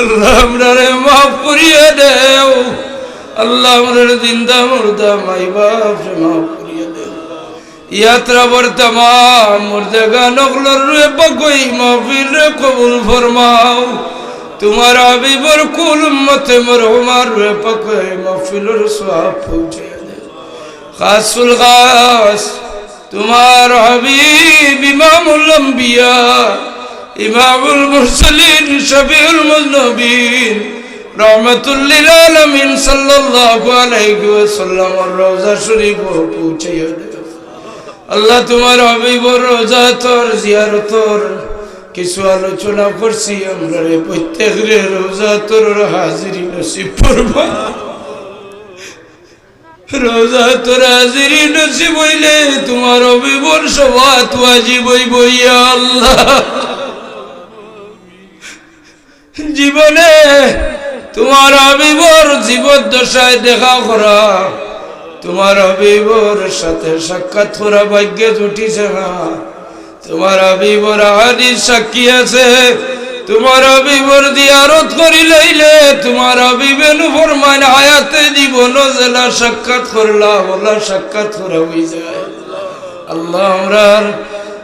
আল্লাহ আমরারে মাফ করিয়ে দেও। আল্লাহ আমরারে জিন্দা মুর্দা মাই বাপ মাফ করিয়ে দেও। ইয়াত্রা বর তমাম মুর্দেগা নকলর রে বকই মাহফিল রে কবুল ফরমাও। তোমার আবিবর কুল উম্মতে মরহুমার রে পকই মাহফিলর সওয়াব পৌঁছে খাসুল খাস, তোমার হাবিব ইমামুল আম্বিয়া। ইমামুল মুরসালিন, শফিউল মুজনবিন, রহমতুল্লিল আলামিন সাল্লাল্লাহু আলাইহি ওয়াসাল্লাম রওজা শরীফ পৌঁছে দেও আল্লাহ তোমার হাবিবর রোজা তোর, জিয়ারতর কিছু আলোচনা করছি, আমরা রে প্রত্যেক রে রোজা তোর হাজিরি নসিব করবা। রোজা তোর হাজিরি নসিব হইলে তোমার অবিবর সবাত ওয়াজিব হইব ইয়া আল্লাহ। জীবনে তোমার অবিবর জীবদ্দশায় দেখা করা, তোমার অবিবর সাথে সাক্ষাৎ করা ভাগ্যে জুটিছে না। তোমার অবিবর হাদিস সাক্ষী আছে, তোমার অবিবর দিয়ারত করি লইলে, তোমার অবিবেন ফরমান হায়াতে জীবন জেলা সাক্ষাৎ করলা বলা সাক্ষাৎ করা হয়ে যায়। আল্লাহ আমরার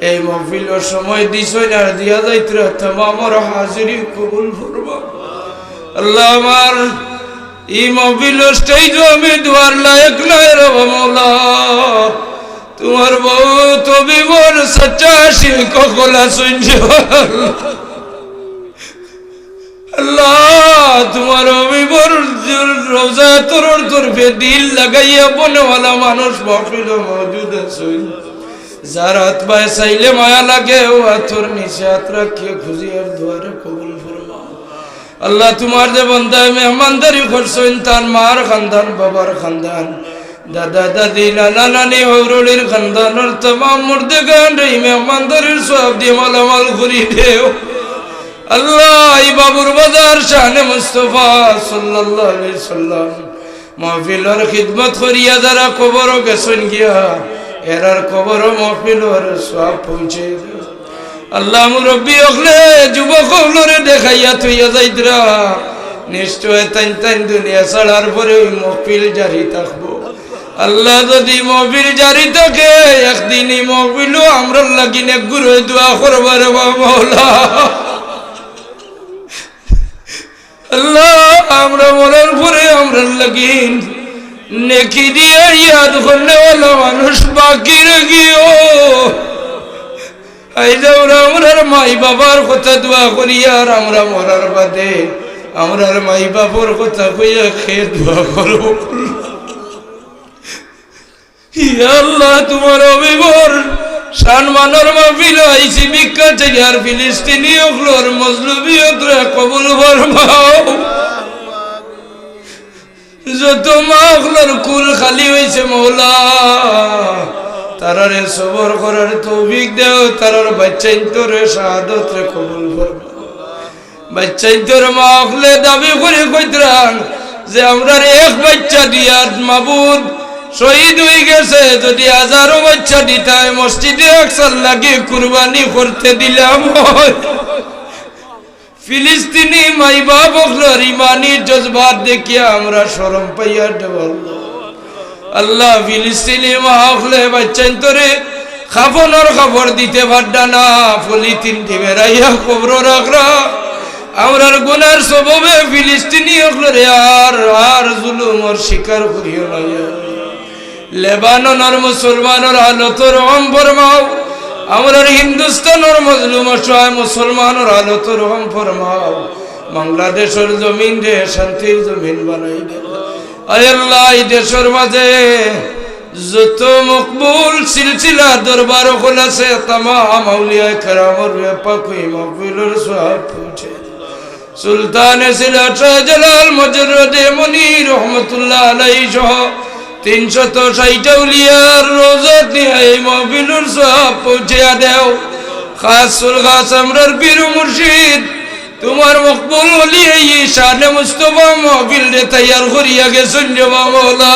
এই মাহফিলের সময় দিছই না, দিয়া যাইতে আমার হাজিরি কবুল করবা আল্লাহ আমার, এই মহফিল স্টেজ আমি দুয়ার লায়ক নয় রব মৌলা তোমার বউ তবে মোর সচ্চা শিল্প কলা শুনছে। আল্লাহ, তোমার অবিবর রোজা তোর তরফে দিল লাগাইয়া বনেওয়ালা মানুষ মহফিল মজুদ আছে যার হাত চাইলে মায়া লাগে, ও হাতর নিচে হাত রাখিয়ে খুঁজিয়ার দুয়ারে কবুল আল্লাহ তোমার যে বন্ধায় মেহমানদারি করছেন, তার মার খানদান, বাবার খানদান। দাদা, দাদি, নানা, নানি হৌরলির খানদানের তমাম মুর্দে গান, এই মেহমানদারির সব দিয়ে মালামাল ঘুরি দেও। আল্লাহ, এই বাবুর বাজার শানে মুস্তফা সাল্লাল্লাহু আলাইহি সাল্লাম। মাহফিলর খিদমত করিয়া যারা কবর গেছেন গিয়া এরার কবর মাহফিলর সব পৌঁছে আল্লাহ মুরব্বী হকলে যুবক হকলরে দেখাইয়া থইয়া যাইতরা। নিশ্চয় তাইন তাইন দুনিয়া ছাড়ার পরে ওই মহফিল জারি থাকব। আল্লাহ যদি মহফিল জারি থাকে, একদিনই মহফিলও আমরা লাগিনে গুরু দোয়া করবার মৌলা আল্লাহ, আমরা মরার পরে আমরা লাগিন নেকি দিয়ে ইয়াদ করলে মানুষ বাকি রেগিও আইজা ওরা আমরার মাই বাবার কথা দোয়া করি আর আমরা মরার বাদে। আমরার মাই বাবার কথা কইয়া খেয়ে দোয়া ইয়া আল্লাহ, তোমার অবিবর সম্মানের মাহফিল আইসি চাই আর ফিলিস্তিনি অগলোর মজলুবিয়ত রে কবুল ফরমাও। যত মাহফিলের কুল খালি হয়েছে মৌলা। তারারে সবর করার তৌফিক দেও, তারার বাচ্চাই তোরে শাহাদত রে কবুল বাচ্চাই তোর মা হলে দাবি করে কইতরান যে আমরা এক বাচ্চা দিয়ার মাবুদ শহীদ হয়ে গেছে। যদি হাজারো বাচ্চা দিতায় মসজিদে একসাল লাগে কুরবানি করতে দিলাম ফিলিস্তিনি মাই বাপ হকলার ইমানি জজবাত দেখিয়া আমরা শরম পাইয়া আল্লাহ। ফিলিস্তিনি মা হকলে বাচ্চান তোরে খাফনের খবর দিতে পারডা না, পলিথিন বেড়াইয়া খবর রাখরা আমরার গুনার সববে ফিলিস্তিনি হকলে আর আর জুলুমর শিকার করিও না। লেবাননের মুসলমানের হালতর রহম ফরমাও আমরার হিন্দুস্তানের মজলুম, অসহায় মুসলমানের হালতর রহম ফরমাও। বাংলাদেশের জমিন রে, শান্তির জমিন বানাই আল্লাহ দেশের মাঝে যত মকবুল সিলসিলা দরবার হল আছে, তামাম আউলিয়া কেরামর ব্যাপক মকবুলের সব পৌঁছে সুলতানে সিলেট শাহজালাল মজরদে মনি রহমতুল্লাহ আলাই সহ তিনশত ষাট উলিয়ার রোজত নিয়ে এই মহবিলুর সব পৌঁছিয়া দেও। খাসুল খাস আমরার পীর মুর্শিদ, তোমার মকবুল হলি এই শানে মুস্তফা মহবিল রে তৈয়ার করিয়া গেছেন যে মামলা।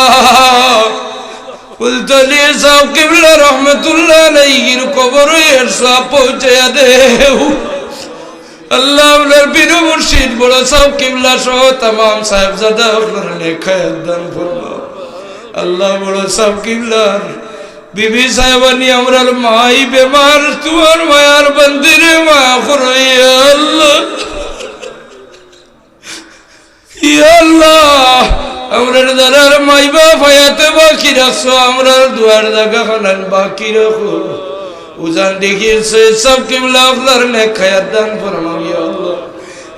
ফুলতলি সাহ কিবলা রহমতুল্লাহ আলাইহির কবর এর সব পৌঁছিয়া দেও। আল্লাহ আপনার বীর মুর্শিদ, বড় সাহ কিবলা সহ তাম সাহেবজাদা আপনার নেখায় দান ফরমাও। আল্লাহ বড় সাহ কিবলার বিবি সাহেবানি, আমরা মাই বেমার তোমার মায়ার বন্দিরে মা করো ইয়া আল্লাহ আল্লাহ আমরা দাদার মাইবা ফায়াতে বাকি রাখছো আমরা দুয়ার জায়গা খানান বাকি রাখো। উজান দেখিয়েছে, সব কিবলা আপনার নেখায়াত দান ফরমাও ইয়া আল্লাহ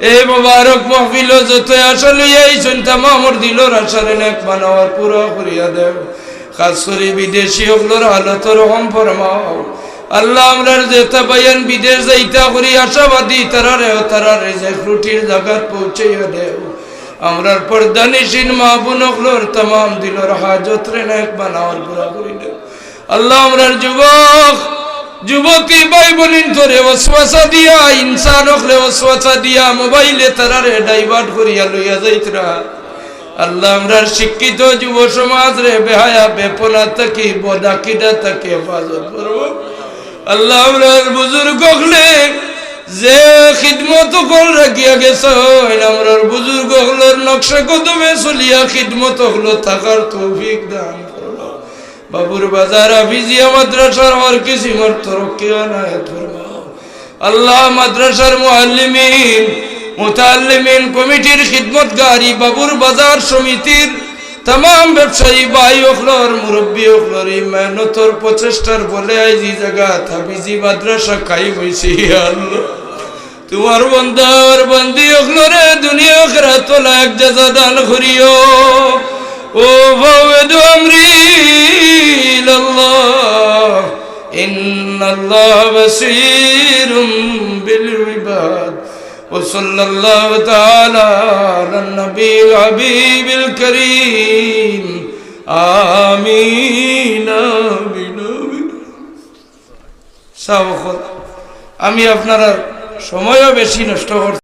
এই মোবারক মহফিল যত আসলে এই চিন্তা মামর দিল আসারে নেক মানবার পুরো করিয়া দেব খাস করে বিদেশি হকলোর হালত রহম ফরমাও। আল্লাহ আমরার যেটা বাইয়ান বিদেশ যাইতা করি আশাবাদী যে ফ্রুটির জাগাত পৌঁছাইয়া দেব আমরার পর্দানিসীন মা বোন হকলোর তাম দিলর হাজত রে নেক বানাওয়ার পুরা করি দেব আল্লাহ আমরার যুবক যুবতী ভাই বোনিন তোরে ওসওয়াসা দিয়া, ইনসান হলে ওসওয়াসা দিয়া, মোবাইলে তারারে ডাইভার্ট করিয়া লইয়া যাইতরা। আল্লাহ শিক্ষিত যুব সমাজ রে, বেহায়া, বেপনা তাকি বদাকিটা তাকে হেফাজত করব। আল্লাহ আমরার বুজুর্গ হলে যে খিদমত কল রাখিয়া গেছ আমরার বুজুর্গ হলোর নকশা কদমে চলিয়া খিদমত হলো থাকার তৌফিক দান। বাবুর বাজার আফিজিয়া মাদ্রাসার কিসিমর তরক্কি আনায়াত ফরমাও আল্লাহ মাদ্রাসার মুআল্লিমিন মুতাল্লিমিন কমিটির খিদমতগারি বাবুর বাজার সমিতির তাম ব্যবসায়ী ভাই অখলর মুরব্বী অখলর এই মেহনতর প্রচেষ্টার বলে আইজি জায়গা থাবিজি মাদ্রাসা খাই হইছি আল্লাহ। তোমার বন্দার বন্দি অখলরে দুনিয়া খেরা তোলা এক জাজা দান করিও। وفوض أمري إلى الله إن الله بصير بالعباد وصلى الله تعالى على النبي الحبيب الكريم آمين آمين آمين সাবখত আমি আপনার সময়ও বেশি নষ্ট করতে